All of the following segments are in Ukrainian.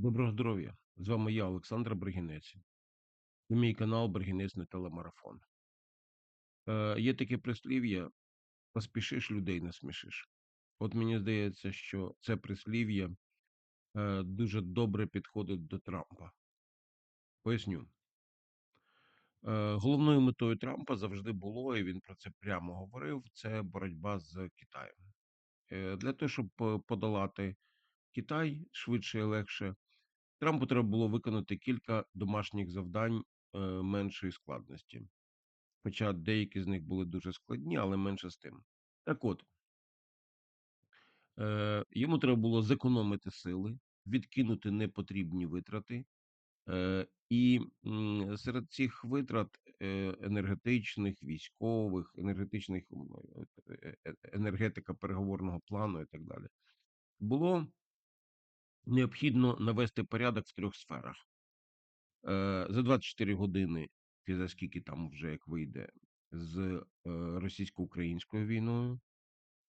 Доброго здоров'я! З вами я, Олександр Бригінець. Це мій канал Бригінець на телемарафон. Е, є таке прислів'я: поспішиш людей насмішиш. От мені здається, що це прислів'я е, дуже добре підходить до Трампа. Поясню. Е, головною метою Трампа завжди було, і він про це прямо говорив: це боротьба з Китаєм. Е, для того, щоб е, подолати Китай швидше і легше, Трампу треба було виконати кілька домашніх завдань е, меншої складності. Хоча деякі з них були дуже складні, але менше з тим. Так от, е, йому треба було зекономити сили, відкинути непотрібні витрати, е, і серед цих витрат енергетичних, військових, енергетичних енергетика переговорного плану і так далі, було необхідно навести порядок в трьох сферах. Е, за 24 години, чи за скільки там вже як вийде, з е, російсько-українською війною,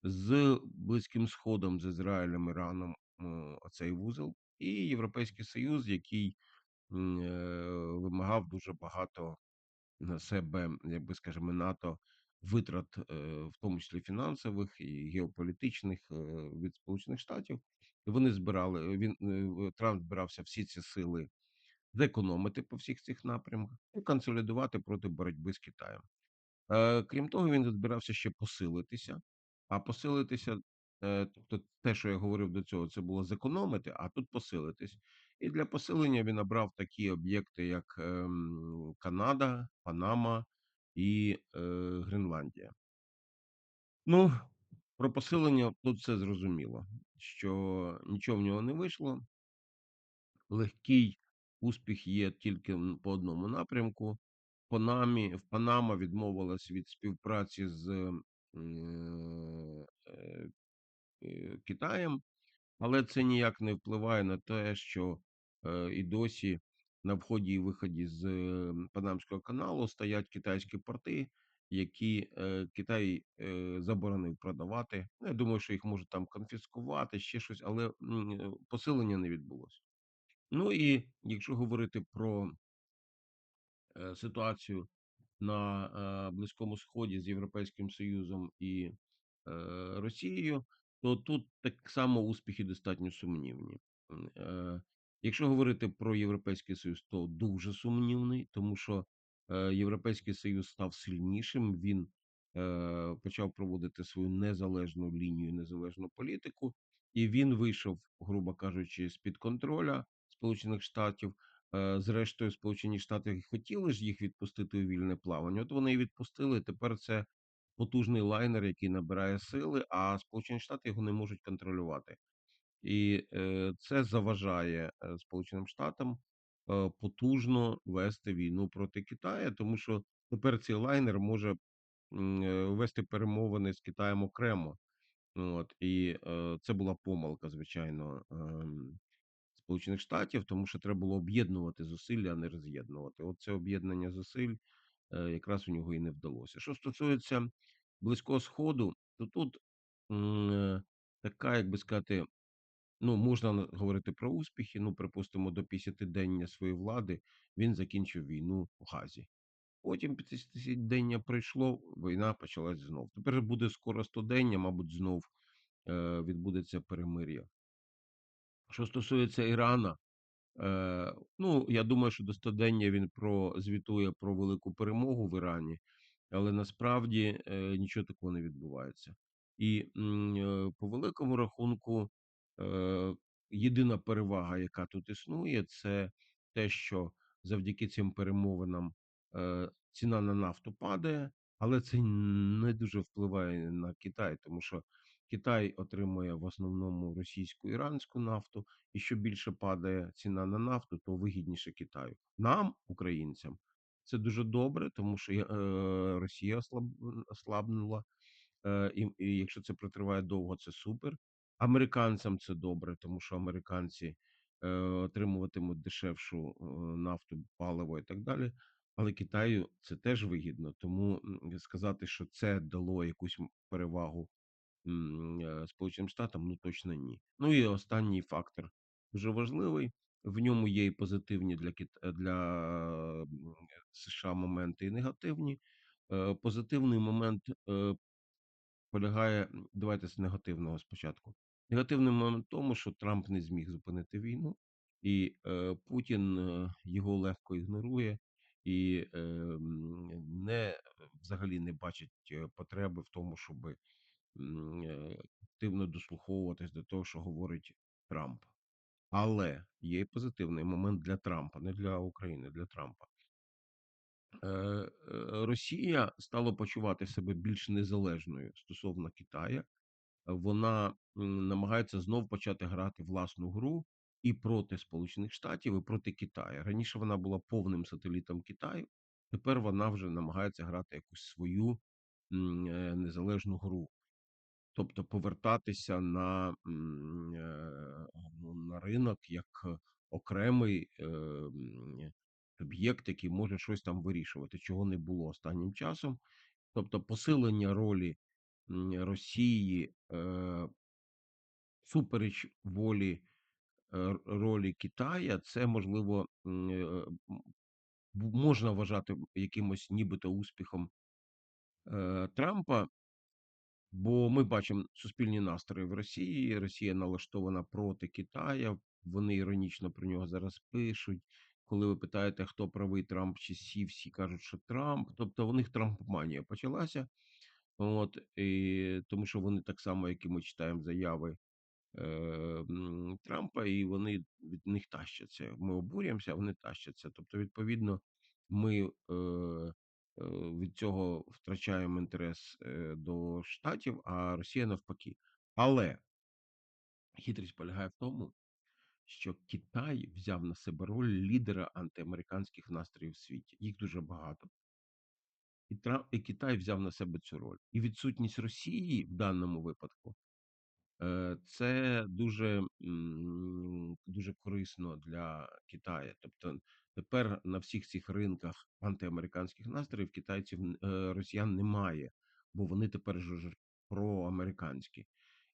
з Близьким Сходом, з Ізраїлем, Іраном, е, оцей вузол, і Європейський Союз, який вимагав дуже багато на себе, як би скажемо, НАТО витрат, в тому числі фінансових і геополітичних від Сполучених Штатів. Вони збирали він е, Трамп збирався всі ці сили зекономити по всіх цих напрямках і консолідувати проти боротьби з Китаєм. Е, крім того, він збирався ще посилитися. А посилитися, е, тобто те, що я говорив до цього, це було зекономити, а тут посилитись. І для посилення він обрав такі об'єкти, як ем, Канада, Панама і е, Гренландія. Ну, про посилення тут все зрозуміло, що нічого в нього не вийшло. Легкий успіх є тільки по одному напрямку. Панамі, в Панама відмовилась від співпраці з е, е, е, Китаєм, але це ніяк не впливає на те, що е, і досі на вході і виході з Панамського каналу стоять китайські порти, які е, Китай е, заборонив продавати. Ну, Я думаю, що їх можуть там конфіскувати, ще щось, але м, е, посилення не відбулося. Ну і якщо говорити про е, ситуацію на е, Близькому Сході з Європейським Союзом і е, Росією, то тут так само успіхи достатньо сумнівні. Е, якщо говорити про Європейський Союз, то дуже сумнівний, тому що Європейський Союз став сильнішим. Він е, почав проводити свою незалежну лінію, незалежну політику, і він вийшов, грубо кажучи, з під контроля Сполучених Штатів. Е, Зрештою, Сполучені Штати хотіли ж їх відпустити у вільне плавання. От вони і відпустили. Тепер це потужний лайнер, який набирає сили, а Сполучені Штати його не можуть контролювати. І е, це заважає е, Сполученим Штатам е, потужно вести війну проти Китаю, тому що тепер цей лайнер може е, вести перемовини з Китаєм окремо. От і е, це була помилка, звичайно. ем, Сполучених Штатів, тому що треба було об'єднувати зусилля, а не роз'єднувати. От це об'єднання зусиль е, якраз у нього і не вдалося. Що стосується Близького Сходу, то тут е, така, як би сказати, ну можна говорити про успіхи. Ну, припустимо, до 50-дення своєї влади він закінчив війну в Газі. Потім 50-дення пройшло, війна почалась знов. Тепер буде скоро 100-дення, мабуть, знов е, відбудеться перемир'я. Що стосується Ірана, Е, ну, я думаю, що до стодення він про звітує про велику перемогу в Ірані, але насправді е, нічого такого не відбувається. І е, по великому рахунку, е, єдина перевага, яка тут існує, це те, що завдяки цим перемовинам е, ціна на нафту падає, але це не дуже впливає на Китай, тому що Китай отримує в основному російську іранську нафту, і що більше падає ціна на нафту, то вигідніше Китаю. Нам, українцям, це дуже добре, тому що е, Росія ослаб, ослабнула, і якщо це протриває довго, це супер. Американцям це добре, тому що американці е, отримуватимуть дешевшу е, нафту, паливо і так далі. Але Китаю це теж вигідно, тому сказати, що це дало якусь перевагу е, Сполученим Штатам, ну точно ні. Ну і останній фактор дуже важливий. В ньому є і позитивні для Кит для, США моменти, і негативні. Е, позитивний момент, е, полягає давайте з негативного спочатку. Негативний момент в тому, що Трамп не зміг зупинити війну, і, е, Путін, е, його легко ігнорує і, ем, не взагалі не бачить, е, потреби в тому, щоби, м, е, активно дослуховуватись до того, що говорить Трамп. Але є і позитивний момент для Трампа, не для України, для Трампа. Е, е, Росія стала почувати себе більш незалежною стосовно Китаю. Вона намагається знов почати грати власну гру і проти Сполучених Штатів, і проти Китаю. Раніше вона була повним сателітом Китаю. Тепер вона вже намагається грати якусь свою е, незалежну гру. Тобто повертатися на е, ну, на ринок як окремий е, м, суб'єкт, який може щось там вирішувати, чого не було останнім часом. Тобто посилення ролі Росії е, супереч волі е, ролі Китая, це можливо е, можна вважати якимось нібито успіхом е, Трампа. Бо ми бачимо суспільні настрої в Росії. Росія налаштована проти Китая. Вони іронічно про нього зараз пишуть. Коли ви питаєте, хто правий Трамп чи Сі, всі кажуть, що Трамп. Тобто у них Трампманія почалася. От і тому, що вони так само, як і ми читаємо заяви е, Трампа, і вони від них тащаться. Ми обурюємося, а вони тащаться. Тобто, відповідно, ми е, е, від цього втрачаємо інтерес е, до Штатів, а Росія навпаки. Але хитрість полягає в тому, що Китай взяв на себе роль лідера антиамериканських настроїв в світі. Їх дуже багато. І Трамп і Китай взяв на себе цю роль. І відсутність Росії в даному випадку Е, це дуже, дуже корисно для Китаю. Тобто тепер на всіх цих ринках антиамериканських настроїв китайців е, росіян немає, бо вони тепер ж проамериканські.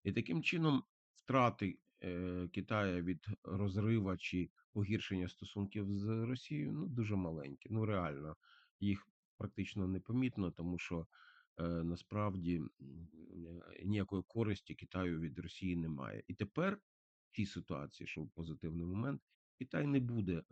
І таким чином втрати е, Китаю від розрива чи погіршення стосунків з Росією ну дуже маленькі. Ну реально їх практично непомітно, тому що е, насправді е, ніякої користі Китаю від Росії немає. І тепер в цій ситуації, що в позитивний момент, Китай не буде е,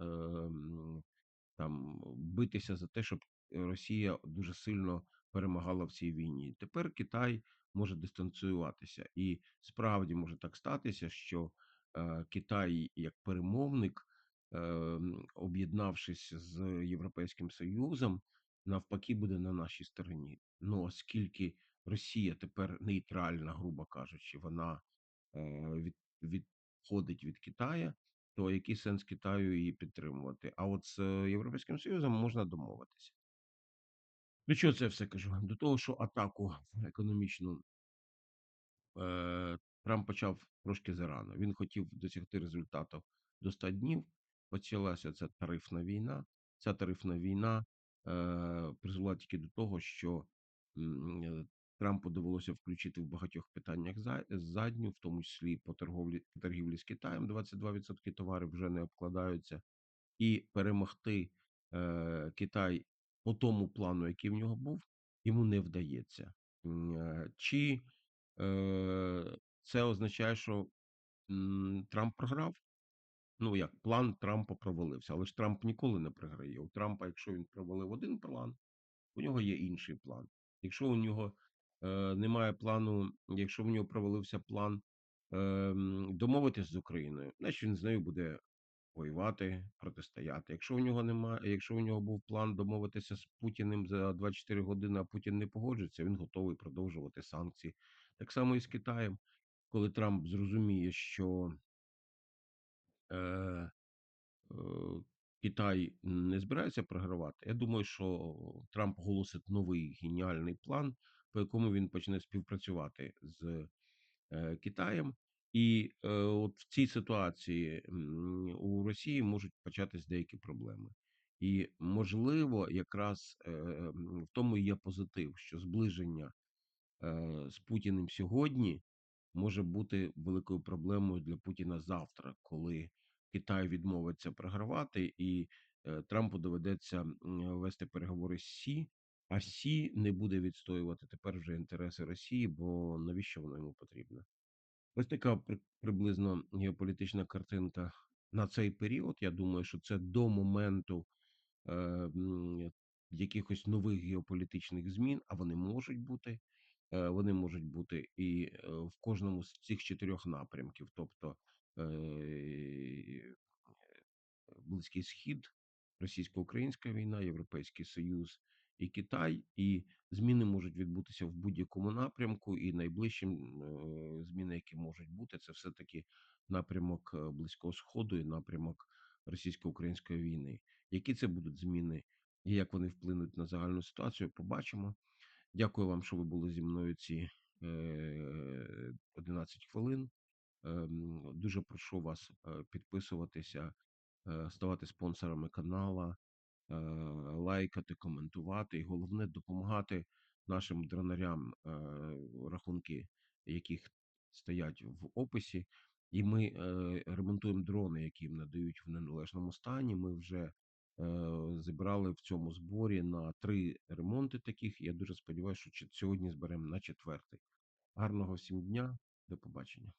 там битися за те, щоб Росія дуже сильно перемагала в цій війні. Тепер Китай може дистанціюватися, і справді може так статися, що е, Китай як перемовник, е, об'єднавшись з Європейським Союзом, навпаки, буде на нашій стороні. Ну оскільки Росія тепер нейтральна, грубо кажучи, вона е, від, відходить від Китаю, то який сенс Китаю її підтримувати? А от з Європейським Союзом можна домовитися. До чого це все кажу? До того, що атаку економічну е, Трамп почав трошки зарано. Він хотів досягти результату до 100 днів. Почалася ця тарифна війна. Ця тарифна війна призвела тільки до того, що е, Трампу довелося включити в багатьох питаннях задню, в тому числі по торговлі торгівлі з Китаєм. 22% товарів вже не обкладаються, і перемогти е, Китай по тому плану, який в нього був, йому не вдається. Е, Чи Е, це означає, що Трамп програв. Ну як план Трампа провалився, але ж Трамп ніколи не програє. У Трампа, якщо він провалив один план, у нього є інший план. Якщо у нього е, немає плану, якщо в нього провалився план е, домовитись з Україною, значить він з нею буде воювати, протистояти. Якщо у нього немає, якщо у нього був план домовитися з Путіним за 24 години, а Путін не погоджується, він готовий продовжувати санкції. Так само і з Китаєм, коли Трамп зрозуміє, що е, е, Китай не збирається програвати, я думаю, що Трамп оголосить новий геніальний план, по якому він почне співпрацювати з е, Китаєм. І е, от в цій ситуації у Росії можуть початись деякі проблеми. І можливо, якраз е, в тому є позитив, що зближення е, з Путіним сьогодні може бути великою проблемою для Путіна завтра, коли Китай відмовиться програвати, і е, Трампу доведеться вести переговори з Сі, а Сі не буде відстоювати тепер вже інтереси Росії, бо навіщо воно йому потрібно? Ось така при- приблизно геополітична картинка на цей період. Я думаю, що це до моменту е, якихось нових геополітичних змін, а вони можуть бути. Е, Вони можуть бути і е, в кожному з цих чотирьох напрямків, тобто е, Близький Схід, російсько-українська війна, Європейський Союз і Китай, і зміни можуть відбутися в будь-якому напрямку. І найближчим зміни, які можуть бути, це все таки напрямок Близького Сходу і напрямок російсько-української війни. Які це будуть зміни і як вони вплинуть на загальну ситуацію? Побачимо. Дякую вам, що ви були зі мною ці е, 11 хвилин. Ем, Дуже прошу вас е, підписуватися е, ставати спонсорами канала, е, лайкати, коментувати, і головне допомагати нашим дронарям, е, рахунки яких стоять в описі. І ми е, ремонтуємо дрони, які їм надають в неналежному стані. Ми вже е, зібрали в цьому зборі на три ремонти таких. Я дуже сподіваюся, що сьогодні зберемо на четвертий. Гарного всім дня, до побачення.